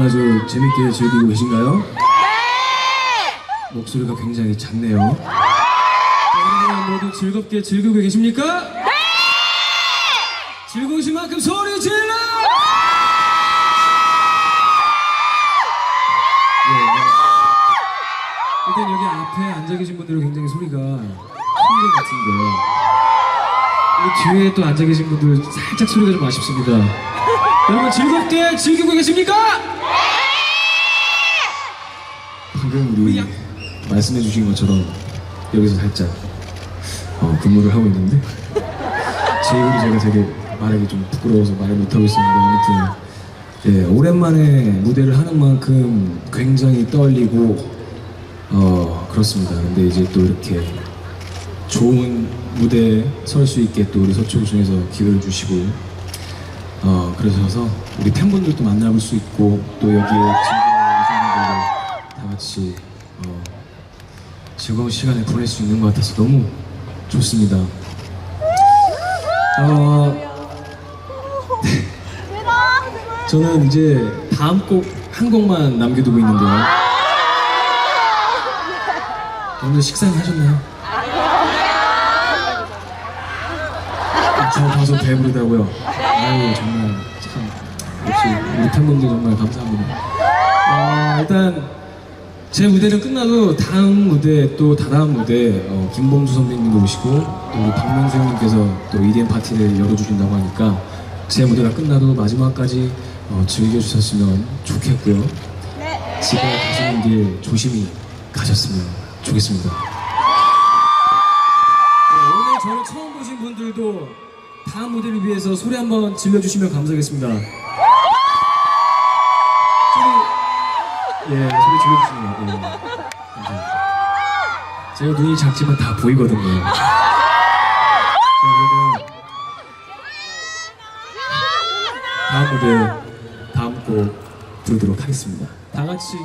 여러분 아주 재밌게 즐기고 계신가요? 네! 목소리가 굉장히 작네요. 여러분 모두 즐겁게 즐기고 계십니까? 네! 즐거우신 만큼 소리 질러! 네. 일단 여기 앞에 앉아 계신 분들은 굉장히 소리가 큰것 같은데 이 뒤에 또 앉아 계신 분들 살짝 소리가 좀 아쉽습니다. 여러분 즐겁게 즐기고 계십니까? 방금 우리 말씀해 주신 것처럼 여기서 살짝 어, 근무를 하고 있는데 제 입으로 제가 되게 말하기 좀 부끄러워서 말을 못하고 있었는데 아무튼 예, 오랜만에 무대를 하는 만큼 굉장히 떨리고 어 그렇습니다. 근데 이제 또 이렇게 좋은 무대에 설 수 있게 또 우리 서초구 중에서 기회를 주시고 어 그러셔서 우리 팬분들도 만나볼 수 있고 또 여기에 분들도 다 같이 어 즐거운 시간을 보낼 수 있는 것 같아서 너무 좋습니다. 어 저는 이제 다음 곡 한 곡만 남겨두고 있는데요. 오늘 식사는 하셨나요? 저 봐서 배부르다고요. 아유 정말 참 역시 우리 팬분들 정말 감사합니다. 어, 일단 제 무대는 끝나도 다음 무대 또 다다음 무대 어, 김범수 선배님도 오시고 또 우리 박명수 형님께서 또 EDM 파티를 열어주신다고 하니까 제 무대가 끝나도 마지막까지 어, 즐겨주셨으면 좋겠고요. 집에 가시는 길 조심히 가셨으면 좋겠습니다. 네, 오늘 저를 처음 보신 분들도 다음 무대를 위해서 소리 한번 질러주시면 감사하겠습니다. 소리, 예, 소리 질러주시면 예. 제가 눈이 작지만 다 보이거든요. 다음 무대, 다음 곡 부르도록 하겠습니다. 다 같이